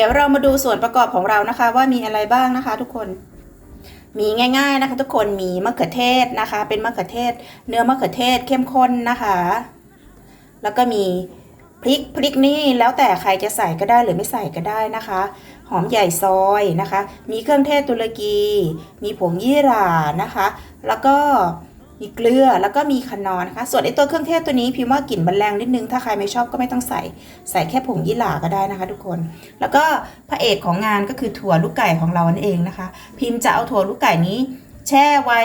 ดี๋ยวเรามาดูส่วนประกอบของเรานะคะ ว่ามีอะไรบ้างนะคะ ทุกคน มีง่าย ๆนะคะ ทุกคนมีมะเขือเทศนะคะ เป็นมะเขือเทศ เนื้อมะเขือเทศเข้มข้นนะคะ แล้วก็มีพริกพริกนี่แล้วแต่ใครจะใส่ก็ได้หรือไม่ใส่ก็ได้นะคะ หอมใหญ่ซอยนะคะ มีเครื่องเทศตุรกี มีผงยี่หร่านะคะ แล้วก็ มีเกลือแล้วก็มีคนอนนะคะ ส่วนไอตัวเครื่องเทศตัวนี้พิมพ์ว่ากลิ่นมันแรงนิดนึง ถ้าใครไม่ชอบก็ไม่ต้องใส่ ใส่แค่ผงยี่หร่าก็ได้นะคะ ทุกคน แล้วก็พระเอกของงานก็คือถั่วลูกไก่ของเรานั่นเองนะคะ พิมพ์จะเอาถั่วลูกไก่นี้แช่ไว้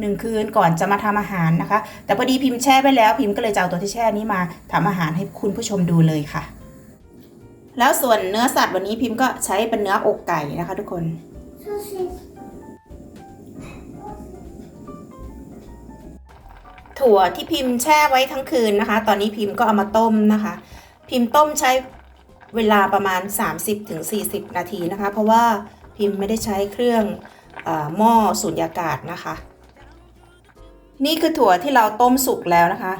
หนึ่งคืนก่อนจะมาทำอาหารนะคะ แต่พอดีพิมพ์แช่ไปแล้วพิมพ์ก็เลยจะเอาตัวที่แช่นี้มาทำอาหารให้คุณผู้ชมดูเลยค่ะ แล้วส่วนเนื้อสัตว์วันนี้พิมพ์ก็ใช้เป็นเนื้ออกไก่นะคะ ทุกคน ถั่วที่พิมพ์แช่ไว้ทั้งคืนนะคะ ตอนนี้พิมพ์ก็เอามาต้มนะคะ พิมพ์ต้มใช้เวลาประมาณ 30-40 นาทีนะคะ เพราะว่าพิมพ์ไม่ได้ใช้เครื่องอหม้อสูญญากาศนะคะ นี่คือถั่วที่เราต้มสุกแล้วนะคะ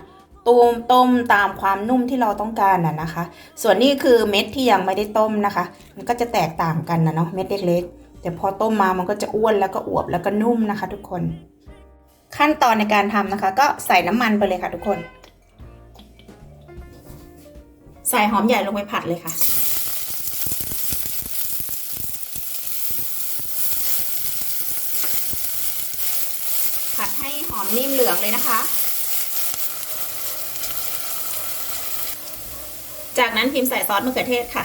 ต้มต้มตามความนุ่มที่เราต้องการน่ะนะคะ ส่วนนี้คือเม็ดที่ยังไม่ได้ต้มนะคะ มันก็จะแตกต่างกันนะเนาะเม็ดเล็กๆแต่พอต้มมามันก็จะอ้วนแล้วก็อวบแล้วก็นุ่มนะคะ ทุกคน ขั้นตอนในการทำนะคะ ก็ใส่น้ำมันไปเลยค่ะทุกคน ใส่หอมใหญ่ลงไปผัดเลยค่ะ ผัดให้หอมนิ่มเหลืองเลยนะคะ จากนั้นพิมพ์ใส่ซอสมะเขือเทศค่ะ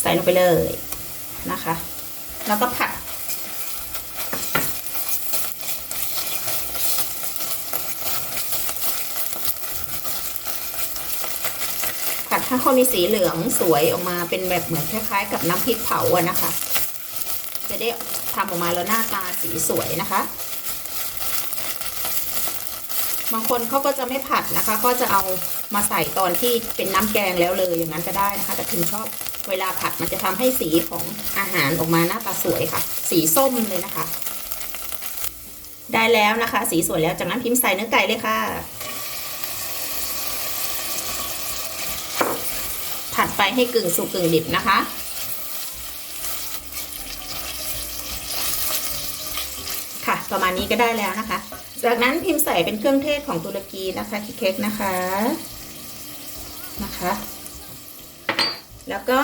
ใส่ลงไปเลยนะคะ แล้วก็ผัด ผัดให้เขามีสีเหลืองสวยออกมาเป็นแบบเหมือนคล้ายๆ กับน้ำพริกเผาอะนะคะ จะได้ทำออกมาแล้วหน้าตาสีสวยนะคะ บางคนเขาก็จะไม่ผัดนะคะ ก็จะเอามาใส่ตอนที่เป็นน้ำแกงแล้วเลยอย่างนั้นก็ได้นะคะ แต่พิมชอบเวลาผัดมันจะทำให้สีของอาหารออกมาหน้าตาสวยค่ะ สีส้มเลยนะคะ ได้แล้วนะคะ สีสวยแล้วจากนั้นพิมพ์ใส่เนื้อไก่เลยค่ะ ดไปให้กึ่งสุกกึ่งดิบนะคะ ค่ะ ประมาณนี้ก็ได้แล้วนะคะ จากนั้นพิมพ์ใส่เป็นเครื่องเทศของตุรกีนะคะคิเค้กนะคะนะคะ แล้วก็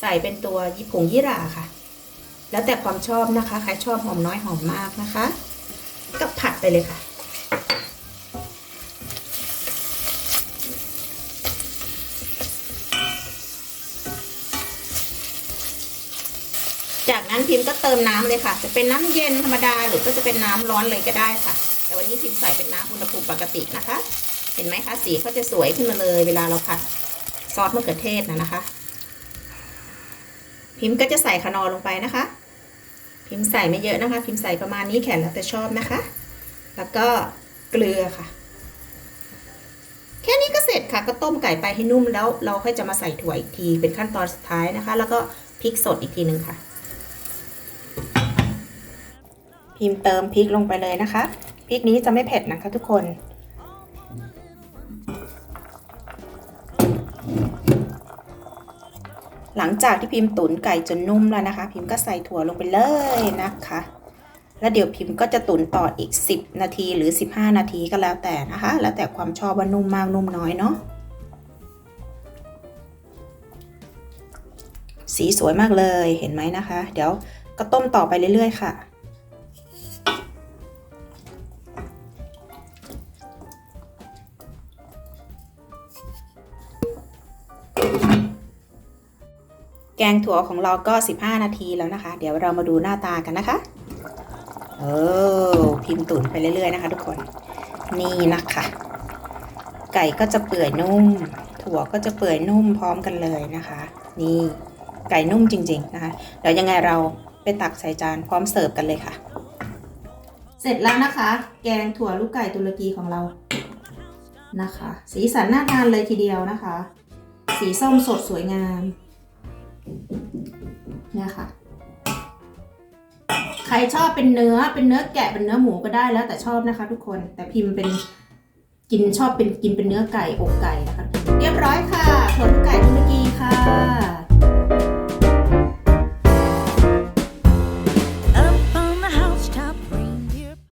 ใส่เป็นตัวยี่ผงยี่หร่าค่ะ แล้วแต่ความชอบนะคะ ใครชอบหอมน้อยหอมมากนะคะ ก็ผัดไปเลยค่ะ จากนั้นพิมพ์ก็เติมน้ำเลยค่ะ จะเป็นน้ำเย็นธรรมดาหรือก็จะเป็นน้ำร้อนเลยก็ได้ค่ะ แต่วันนี้พิมพ์ใส่เป็นน้ำอุณหภูมิปกตินะคะ เห็นไหมคะสีเขาจะสวยขึ้นมาเลย เวลาเราผัดซอสมะเขือเทศนะนะคะ พิมพ์ก็จะใส่คนอลงไปนะคะ พิมพ์ใส่ไม่เยอะนะคะ พิมพ์ใส่ประมาณนี้แขนแล้วแต่ชอบนะคะ แล้วก็เกลือค่ะ แค่นี้ก็เสร็จค่ะ ก็ต้มไก่ไปให้นุ่มแล้ว เราค่อยจะมาใส่ถั่วอีกที เป็นขั้นตอนสุดท้ายนะคะ แล้วก็พริกสดอีกทีหนึ่งค่ะ พิมพ์เติมพริกลงไปเลยนะคะพริกนี้จะไม่เผ็ดนะคะทุกคน หลังจากที่พิมพ์ตุ๋นไก่จนนุ่มแล้วนะคะ พิมพ์ก็ใส่ถั่วลงไปเลยนะคะ แล้วเดี๋ยวพิมพ์ก็จะตุ๋นต่ออีก 10 นาทีหรือ 15 นาทีก็แล้วแต่นะคะ แล้วแต่ความชอบว่านุ่มมากนุ่มน้อยเนาะสีสวยมากเลยเห็นไหมนะคะ เดี๋ยวก็ต้มต่อไปเรื่อยๆค่ะ แกงถั่วของเราก็ 15 นาทีแล้วนะคะ เดี๋ยวเรามาดูหน้าตากันนะคะเออพิมพ์ตุ๋นไปเรื่อยๆนะคะ ทุกคน นี่นะคะ ไก่ก็จะเปื่อยนุ่ม ถั่วก็จะเปื่อยนุ่มพร้อมกันเลยนะคะ นี่ไก่นุ่มจริง ๆนะคะเดี๋ยวยังไงเราไปตักใส่จานพร้อมเสิร์ฟกันเลยค่ะ เสร็จแล้วนะคะ แกงถั่วลูกไก่ตุรกีของเรานะคะ สีสันน่าทานเลยทีเดียวนะคะ สีส้มสดสวยงาม เนี่ยค่ะ ใครชอบเป็นเนื้อเป็นเนื้อแกะเป็นเนื้อหมูก็ได้แล้วแต่ชอบนะคะ ทุกคนแต่พิมพ์เป็นกินชอบเป็นกินเป็นเนื้อไก่อกไก่นะคะ เรียบร้อยค่ะผลูกไก่ตุรกีค่ะ